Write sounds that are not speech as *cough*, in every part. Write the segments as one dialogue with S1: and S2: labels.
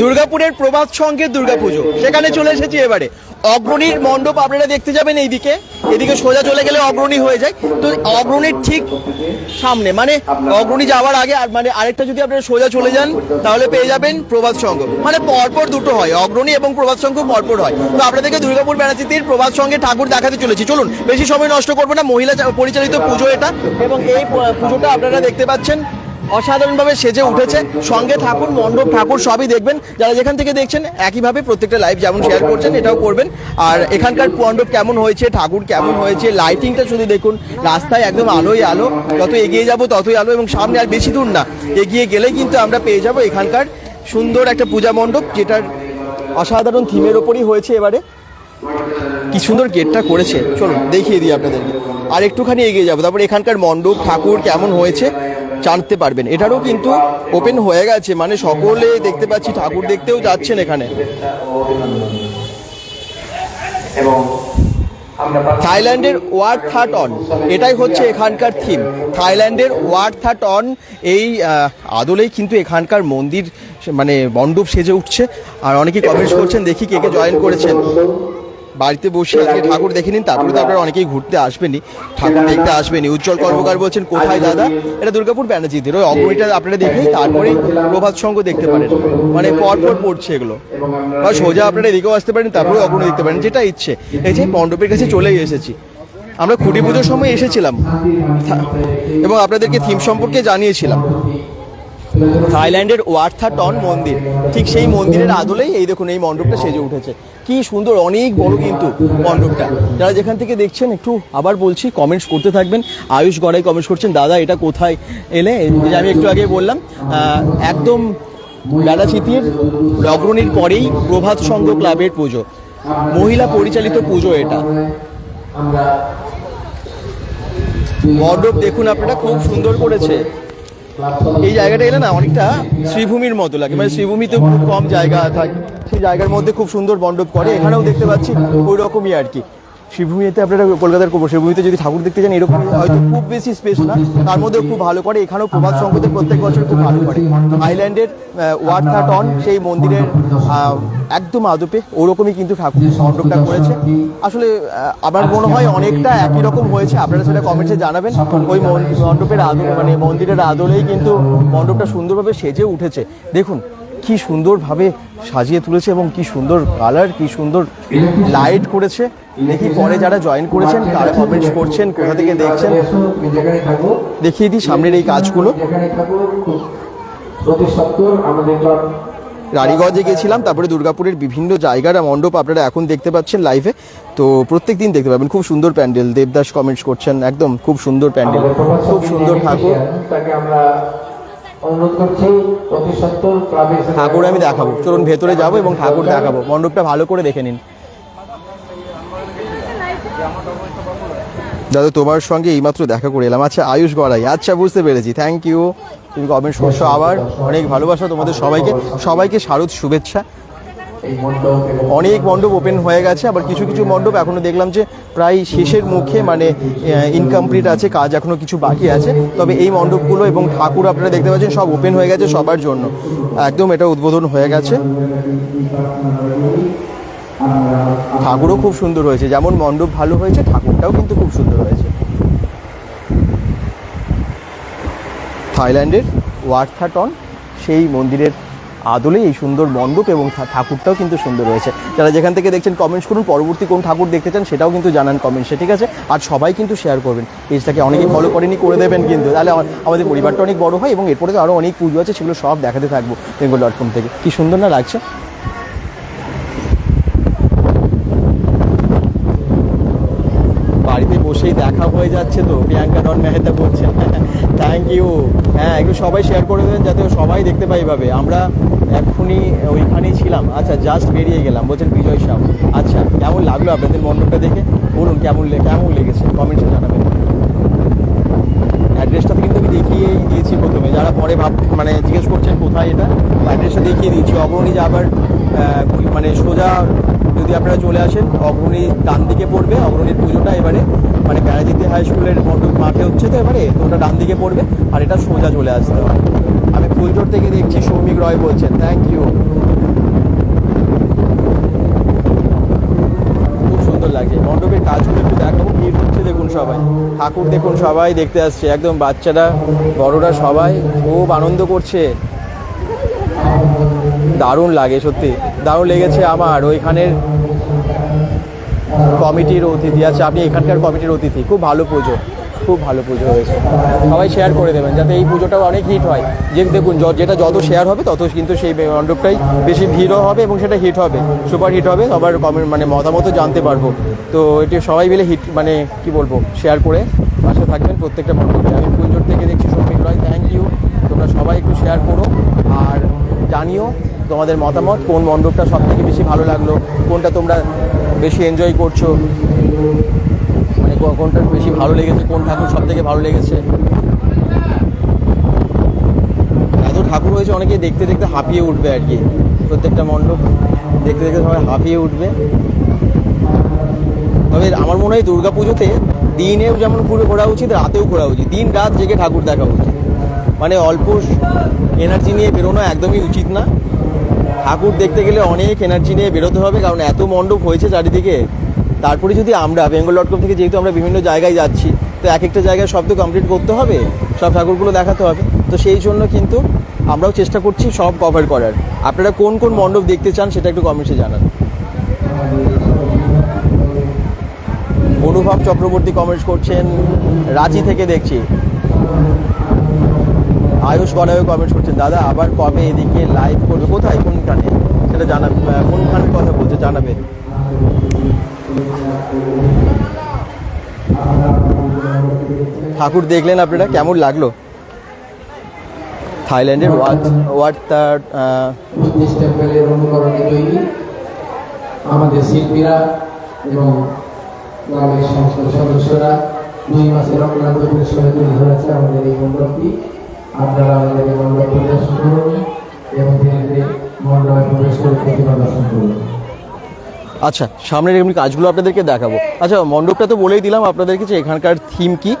S1: দুর্গাপুরের প্রভাত সংঘের দুর্গাপুজো। সেখানে চলে এসেছি এবারে। অগ্রণীর মণ্ডপ আপনারা দেখতে যাবেন এইদিকে। এদিকে সোজা চলে গেলে অগ্রণী হয়ে যায়। তো অগ্রণীর ঠিক সামনে মানে অগ্রণী যাওয়ার আগে আর মানে আরেকটা যদি আপনারা সোজা চলে যান, তাহলে পেয়ে যাবেন প্রভাত সংঘ মানে পরপর দুটো হয়, অগ্রণী এবং প্রভাত সংঘ পরপর হয়। তো আপনাদেরকে দুর্গাপুর ব্যানার্জিতির প্রভাত সংঘে ঠাকুর দেখাতে চলেছি। চলুন, বেশি সময় নষ্ট করব না। মহিলা পরিচালিত পুজো এটা এবং এই পুজোটা আপনারা দেখতে পাচ্ছেন। অসাধারণভাবে সেজে উঠেছে। সঙ্গে ঠাকুর, মণ্ডপ, ঠাকুর সবই দেখবেন। যারা যেখান থেকে দেখছেন, একইভাবে প্রত্যেকটা লাইভ যেমন শেয়ার করছেন, এটাও করবেন। আর এখানকার মণ্ডপ কেমন হয়েছে, ঠাকুর কেমন হয়েছে লাইটিংটা শুধু দেখুন, রাস্তায় একদম আলোই আলো, যত এগিয়ে যাব ততই আলো এবং সামনে আর বেশি দূর না, এগিয়ে গেলেই কিন্তু আমরা পেয়ে যাব এখানকার সুন্দর একটা পূজা মণ্ডপ, যেটার অসাধারণ থিমের ওপরই হয়েছে এবারে। কি সুন্দর গেটটা করেছে। চলুন, দেখিয়ে দিই আপনাদেরকে। আর একটুখানি এগিয়ে যাব। তারপর এখানকার মণ্ডপ, ঠাকুর কেমন হয়েছে জানতে পারবেন। এটারও কিন্তু ওপেন হয়ে গেছে মানে সকলে দেখতে পাচ্ছি ঠাকুর দেখতেও যাচ্ছেন এখানে।
S2: এবং
S1: থাইল্যান্ডের ওয়ার্ড থার্ট অন এটাই হচ্ছে এখানকার থিম থাইল্যান্ডের ওয়ার্ড থার্ট অন এই আদলেই কিন্তু এখানকার মন্দির মানে মণ্ডপ সেজে উঠছে। আর অনেকেই কমেন্টস করছেন দেখি কে কে জয়েন করেছেন। বাড়িতে বসে আজকে ঠাকুর দেখে নিন তারপরে তো আপনারা অনেকেই ঘুরতে আসবেনি ঠাকুর দেখতে আসবেনি উজ্জ্বল কর্মকার বলছেন কোথায় দাদা? এটা দুর্গাপুর ব্যানার্জিদের। ওই অগ্রণীটা আপনারা দেখেই তারপরে প্রভাত সঙ্গ দেখতে পারেন। মানে পর পর পড়ছে এগুলো। বা সোজা আপনারা এদিকেও আসতে পারেন তারপরে অগ্রণী দেখতে পারেন যেটা ইচ্ছে। এই যে মণ্ডপের কাছে চলেই এসেছি। আমরা খুঁটি পুজোর সময় এসেছিলাম। এবং আপনাদেরকে থিম সম্পর্কে জানিয়েছিলাম। থাইল্যান্ডের ওয়ার্থাটন মন্দির। ঠিক সেই মন্দিরের আদলেই এই দেখুন, এই মণ্ডপটা সেজে উঠেছে। কি সুন্দর, অনেক বড় কিন্তু মণ্ডপটা। যারা যেখান থেকে দেখছেন, একটু আবার বলছি কমেন্টস করতে থাকবেন। আয়ুষ গড়াই কমেন্টস করছেন, দাদা, এটা কোথায় এলে? যে আমি একটু আগে বললাম একদম বেলাচিতির অগ্রণীর পরেই প্রভাত সংঘ ক্লাবের পুজো। মহিলা পরিচালিত পুজো এটা। মণ্ডপ দেখুন আপনারা, খুব সুন্দর করেছে। এই জায়গাটা এলে না অনেকটা শ্রীভূমির মতো লাগে। মানে শ্রীভূমিতে খুব কম জায়গা থাকে সেই জায়গার মধ্যে খুব সুন্দর মণ্ডপ করে। এখানেও দেখতে পাচ্ছি ওই রকমই আর কি। শ্রীভূমিতে আপনারা কলকাতার করব শ্রীভূমিতে যদি ঠাকুর দেখতে যান, এরকম হয়তো খুব বেশি স্পেস না। তার মধ্যেও খুব ভালো করে। এখানেও প্রভাত সংগীতের প্রত্যেক বছর খুব ভালো করে। আইল্যান্ডের ওয়ার্ড থার্ট অন সেই মন্দিরের একদম আদপে ওরকমই কিন্তু ঠাকুর মণ্ডপটা করেছে। আসলে আমার মনে হয় অনেকটা একই রকম হয়েছে। আপনারা সেটা কমেন্টসে জানাবেন। ওই মণ্ডপের আদল মানে মন্দিরের আদলেই কিন্তু মণ্ডপটা সুন্দরভাবে সেজে উঠেছে। দেখুন কি সুন্দরভাবে সাজিয়ে তুলেছে এবং কি সুন্দর কালার, কি সুন্দর লাইট করেছে। দেখি পরে যারা জয়েন করেছেন তারা কমেন্টস করছেন, কোথা থেকে দেখছেন, দেখিয়ে দিই সামনের এই কাজগুলো। রানীগঞ্জে গেছিলাম তারপরে দুর্গাপুরের বিভিন্ন জায়গার মণ্ডপ আপনারা এখন দেখতে পাচ্ছেন লাইভে তো প্রত্যেক দিন দেখতে পাবেন, খুব সুন্দর প্যান্ডেল। দেবদাস কমেন্টস করছেন, একদম খুব সুন্দর প্যান্ডেল। খুব সুন্দর ঠাকুর।
S2: অনুরোধ করছি প্রতি সত্তর ক্লাবের
S1: ঠাকুর আমি দেখাবো। চলুন ভেতরে যাব এবং ঠাকুর দেখাবো। মণ্ডপটা ভালো করে দেখে নিন। দাদা তোমার সঙ্গে এইমাত্র দেখা করে এলাম। আচ্ছা আয়ুষ গড়াই। আচ্ছা বুঝতে পেরেছি। থ্যাংক ইউ তুমি কমেন্টস করছ আবার। অনেক ভালোবাসা তোমাদের সবাইকে। সবাইকে শারদ শুভেচ্ছা। অনেক মণ্ডপ ওপেন হয়ে গেছে, আবার কিছু কিছু মণ্ডপ এখনও দেখলাম যে প্রায় শেষের মুখে মানে ইনকমপ্লিট আছে, কাজ এখনও কিছু বাকি আছে। তবে এই মণ্ডপগুলো এবং ঠাকুর আপনারা দেখতে পাচ্ছেন, সব ওপেন হয়ে গেছে সবার জন্য। একদম এটা উদ্বোধন হয়ে গেছে। ঠাকুরও খুব সুন্দর হয়েছে, যেমন মণ্ডপ ভালো হয়েছে, ঠাকুরটাও কিন্তু খুব সুন্দর হয়েছে। থাইল্যান্ডের ওয়ার্থাটন, সেই মন্দিরের আদলে এই সুন্দর মণ্ডপ এবং ঠাকুরটাও কিন্তু সুন্দর রয়েছে। যারা যেখান থেকে দেখছেন কমেন্টস করুন, পরবর্তী কোন ঠাকুর দেখতে চান সেটাও কিন্তু জানান কমেন্টসে ঠিক আছে? আর সবাই কিন্তু শেয়ার করবেন। পেজটাকে অনেকেই ফলো করেনি, করে দেবেন কিন্তু। তাহলে আমাদের পরিবারটা অনেক বড় হয় এবং এরপরে আরও অনেক পুজো আছে, সেগুলো সব দেখাতে থাকব, বেঙ্গল ডট কম থেকে। কি সুন্দর না লাগছে বাড়িতে বসেই দেখা হয়ে যাচ্ছে তো। প্রিয়াঙ্কা ডন মেহেতা বলছেন। *laughs* থ্যাংক ইউ হ্যাঁ একটু সবাই শেয়ার করে দেবেন যাতে সবাই দেখতে পাই এভাবে। আমরা এক্ষুনি ওইখানেই ছিলাম। আচ্ছা জাস্ট বেরিয়ে গেলাম, বলছেন বিজয় সাউ। আচ্ছা কেমন লাগল আপনাদের মণ্ডপটা দেখে? বলুন, কেমন কেমন লেগেছে? কমেন্টসে জানাবেন। অ্যাড্রেসটা কিন্তু আমি দেখিয়েই দিয়েছি প্রথমে। যারা পরে ভাব মানে জিজ্ঞেস করছেন কোথায় এটা অ্যাড্রেসটা দেখিয়ে দিয়েছি। অগ্রণী যাবার মানে সোজা যদি আপনারা চলে আসেন, অগ্রণী ডান দিকে পড়বে, অগ্রণীর পুজোটা এবারে মানে প্যারাজিতি হাই স্কুলের মণ্ডপ মাঠে হচ্ছে তো এবারে, তো ওটা ডান দিকে পড়বে, আর এটা সোজা চলে আসতে হবে। আমি ফুলজোর থেকে দেখছি, সৌমিক রয় বলছেন থ্যাংক ইউ খুব সুন্দর লাগছে, মণ্ডপের কাজগুলো একটু দেখাবো ভিড় হচ্ছে দেখুন সবাই, ঠাকুর দেখুন সবাই, দেখতে আসছে, একদম বাচ্চারা, বড়রা সবাই, খুব আনন্দ করছে। দারুণ লাগে সত্যি। দারুণ লেগেছে আমার। ওইখানের কমিটির অতিথি আছে, আপনি এখানকার কমিটির অতিথি। খুব ভালো পুজো, খুব ভালো পুজো হয়েছে। সবাই শেয়ার করে দেবেন, যাতে এই পুজোটাও অনেক হিট হয়। যে দেখুন যেটা যত শেয়ার হবে, তত কিন্তু সেই মণ্ডপটাই বেশি ভিড়ও হবে এবং সেটা হিট হবে। সুপার হিট হবে, সবার কমেন্ট মানে মতামতও জানতে পারব। তো এটি সবাই মিলে হিট মানে কি বলব শেয়ার করে পাশে থাকবেন প্রত্যেকটা মণ্ডপে। আমি ফুলজোর থেকে দেখছি সৌমিক রয় থ্যাংক ইউ তোমরা সবাই একটু শেয়ার করো আর জানিও তোমাদের মতামত? কোন মণ্ডপটা সব থেকে বেশি ভালো লাগল? কোনটা তোমরা বেশি এনজয় করছ? মানে কোনটা বেশি ভালো লেগেছে? কোন ঠাকুর সব থেকে ভালো লেগেছে? এত ঠাকুর হয়েছে অনেকে দেখতে দেখতে হাঁপিয়ে উঠবে আর কি। প্রত্যেকটা মণ্ডপ দেখতে দেখতে সবাই হাঁপিয়ে উঠবে। তবে আমার মনে হয় দুর্গা পুজোতে দিনেও যেমন ঘুরে ঘোরা উচিত, রাতেও ঘোরা উচিত। দিন রাত জেগে ঠাকুর দেখা উচিত। মানে অল্প এনার্জি নিয়ে বেরোনো একদমই উচিত না। ঠাকুর দেখতে গেলে অনেক এনার্জি নিয়ে বেরোতে হবে, কারণ এত মণ্ডপ হয়েছে চারিদিকে। তারপরে যদি আমরা বেঙ্গল ডট কম থেকে, যেহেতু আমরা বিভিন্ন জায়গায় যাচ্ছি, তো এক একটা জায়গায় সব তো কমপ্লিট করতে হবে, সব ঠাকুরগুলো দেখাতে হবে। তো সেই জন্য কিন্তু আমরাও চেষ্টা করছি সব কভার করার। আপনারা কোন কোন মণ্ডপ দেখতে চান সেটা একটু কমেন্টসে জানান। অনুভব চক্রবর্তী কমেন্টস করছেন, রাঁচি থেকে দেখছি। আয়ুষ গড়ায়ও কমেন্টস করছেন। দাদা, আবার কবে এদিকে লাইভ করবে? কোথায়? কোনখানে? সেটা জানাবে কোনখানের কথা বলছে জানাবে। ঠাকুর দেখলেন আপনারা? কেমন লাগল? থাইল্যান্ডের ওয়াট ওয়াট তার
S2: টেম্পেলের অনুকরণে তৈরি। আমাদের শিল্পীরা এবং গ্রামের সমস্ত সদস্যরা দুই মাসের অক্লান্ত পরিশ্রমে তুলে ধরেছে আমাদের এই মণ্ডপটি। আপনারা আমাদের পরিদর্শন করুন এবং প্রবেশ করে করুন।
S1: আচ্ছা সামনের এমনি কাজগুলো আপনাদেরকে দেখাবো। আচ্ছা মণ্ডপটা তো বলেই দিলাম আপনাদেরকে যে এখানকার থিম কি?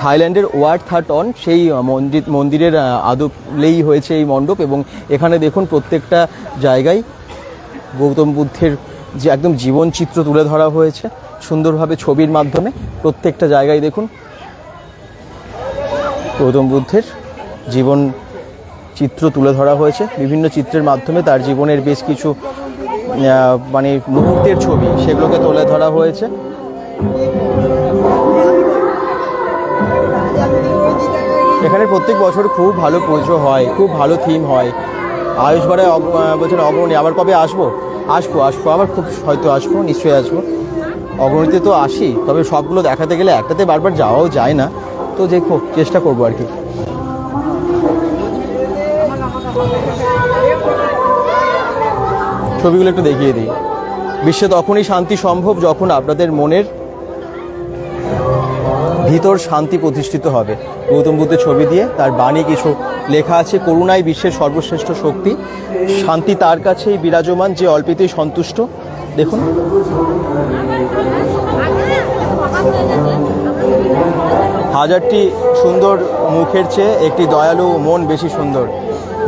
S1: থাইল্যান্ডের ওয়ার্ড থার্ট অন, সেই মন্দির, মন্দিরের আদলেই হয়েছে এই মণ্ডপ এবং এখানে দেখুন প্রত্যেকটা জায়গায় গৌতম বুদ্ধের যে একদম জীবন চিত্র তুলে ধরা হয়েছে, সুন্দরভাবে ছবির মাধ্যমে প্রত্যেকটা জায়গায় দেখুন। গৌতম বুদ্ধের জীবন চিত্র তুলে ধরা হয়েছে। বিভিন্ন চিত্রের মাধ্যমে তার জীবনের বেশ কিছু মানে মুহূর্তের ছবি সেগুলোকে তুলে ধরা হয়েছে। এখানে প্রত্যেক বছর খুব ভালো পুজো হয়, খুব ভালো থিম হয়। আয়ুষ ঘরে বলছেন অগ্রণী, আবার কবে আসব? আসব আসব, আবার খুব হয়তো আসব, নিশ্চয়ই আসব। অগ্রণীতে তো আসি, তবে সবগুলো দেখাতে গেলে একটাতে বারবার যাওয়াও যায় না। তো দেখো, চেষ্টা করব আর কি। ছবিগুলো একটু দেখিয়ে দিই। বিশ্বে তখনই শান্তি সম্ভব যখন আপনাদের মনের ভিতর শান্তি প্রতিষ্ঠিত হবে। গৌতম বুদ্ধের ছবি দিয়ে তার বাণী কিছু লেখা আছে, করুণাই বিশ্বের সর্বশ্রেষ্ঠ শক্তি। শান্তি তার কাছেই বিরাজমান, যে অল্পেতেই সন্তুষ্ট। দেখুন। হাজারটি সুন্দর মুখের চেয়ে একটি দয়ালু মন বেশি সুন্দর।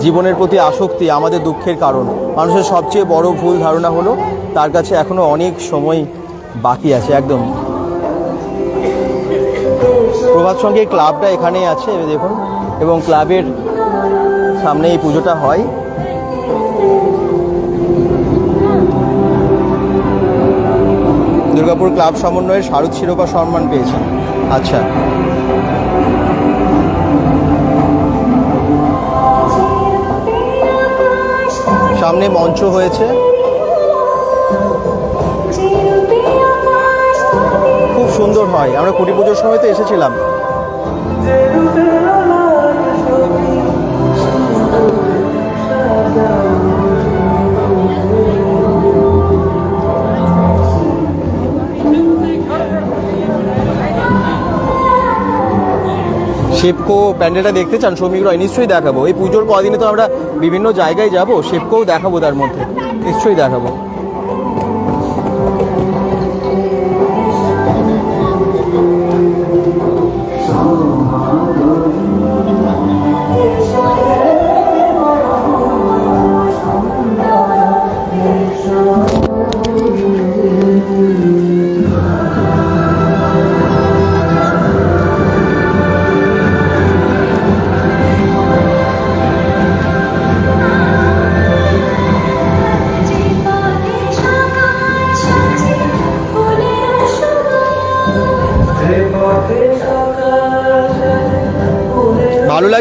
S1: জীবনের প্রতি আসক্তি আমাদের দুঃখের কারণ। মানুষের সবচেয়ে বড় ভুল ধারণা হলো, তার কাছে এখনও অনেক সময় বাকি আছে, একদম। প্রভাত সঙ্গে ক্লাবটা এখানেই আছে দেখুন। এবং ক্লাবের সামনে এই পুজোটা হয়। দুর্গাপুর ক্লাব সমন্বয়ের শারদ শিরোপা সম্মান পেয়েছেন। আচ্ছা। সামনে মঞ্চ হয়েছে। খুব সুন্দর হয়। আমরা কুটি পুজোর সময় তো এসেছিলাম। শেপকো প্যান্ডেলটা দেখতে চান শ্রমিক রয় নিশ্চয়ই দেখাবো। এই পুজোর কদিনে তো আমরা বিভিন্ন জায়গায় যাব শেপকোও দেখাবো তার মধ্যে। নিশ্চয়ই দেখাবো।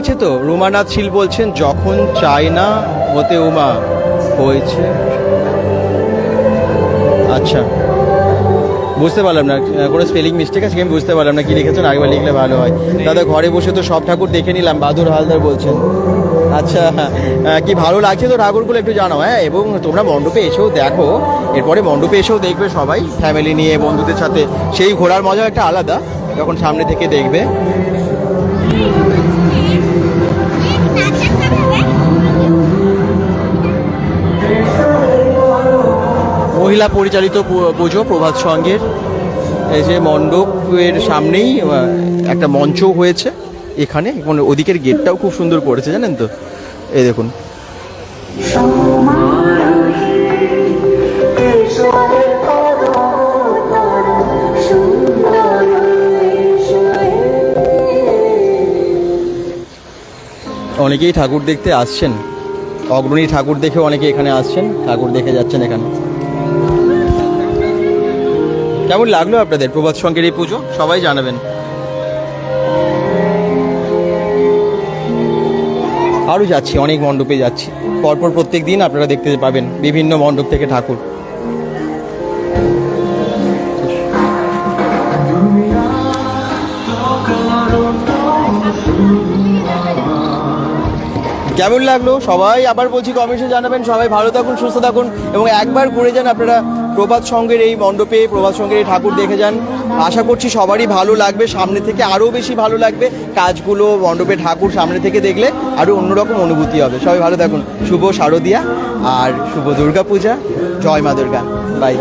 S1: লাগছে তো? রুমানাথ শীল বলছেন যখন চায় না হতে উমা হয়েছে। আচ্ছা। বুঝতে পারলাম না কোনো স্পেলিং মিস্টেক আছে আমি বুঝতে পারলাম না কি লিখেছেন আগেবার লিখলে ভালো হয়। দাদা ঘরে বসে তো সব ঠাকুর দেখে নিলাম বাদুর হালদার বলছেন। আচ্ছা কি ভালো লাগছে তো ঠাকুরগুলো একটু জানাও হ্যাঁ? এবং তোমরা মণ্ডপে এসেও দেখো এরপরে মণ্ডপে এসেও দেখবে সবাই ফ্যামিলি নিয়ে বন্ধুদের সাথে। সেই ঘোরার মজা একটা আলাদা যখন সামনে থেকে দেখবে। মহিলা পরিচালিত পুজো প্রভাত সঙ্গের। এই যে মণ্ডপের সামনেই একটা মঞ্চ হয়েছে এখানে। এবং ওদিকের গেটটাও খুব সুন্দর করেছে জানেন তো? এই দেখুন। অনেকেই ঠাকুর দেখতে আসছেন। অগ্রণী ঠাকুর দেখে অনেকে এখানে আসছেন। ঠাকুর দেখে যাচ্ছেন এখানে। কেমন লাগল আপনাদের? প্রভাত সঙ্গের এই পুজো? সবাই জানাবেন। আরও যাচ্ছি, অনেক মণ্ডপে যাচ্ছি। পরপর প্রত্যেক দিন আপনারা দেখতে পাবেন বিভিন্ন মণ্ডপ থেকে ঠাকুর। কেমন লাগল? সবাই আবার বলছি কমেন্টে জানাবেন, সবাই ভালো থাকুন, সুস্থ থাকুন, এবং একবার ঘুরে যান আপনারা প্রভাত সঙ্গের এই মণ্ডপে, প্রভাত সঙ্গের এই ঠাকুর দেখে যান। আশা করছি সবারই ভালো লাগবে, সামনে থেকে আরও বেশি ভালো লাগবে। কাজগুলো মণ্ডপে ঠাকুর সামনে থেকে দেখলে আরও অন্যরকম অনুভূতি হবে। সবাই ভালো থাকুন। শুভ শারদিয়া আর শুভ দুর্গা পূজা জয় মা দুর্গা। বাই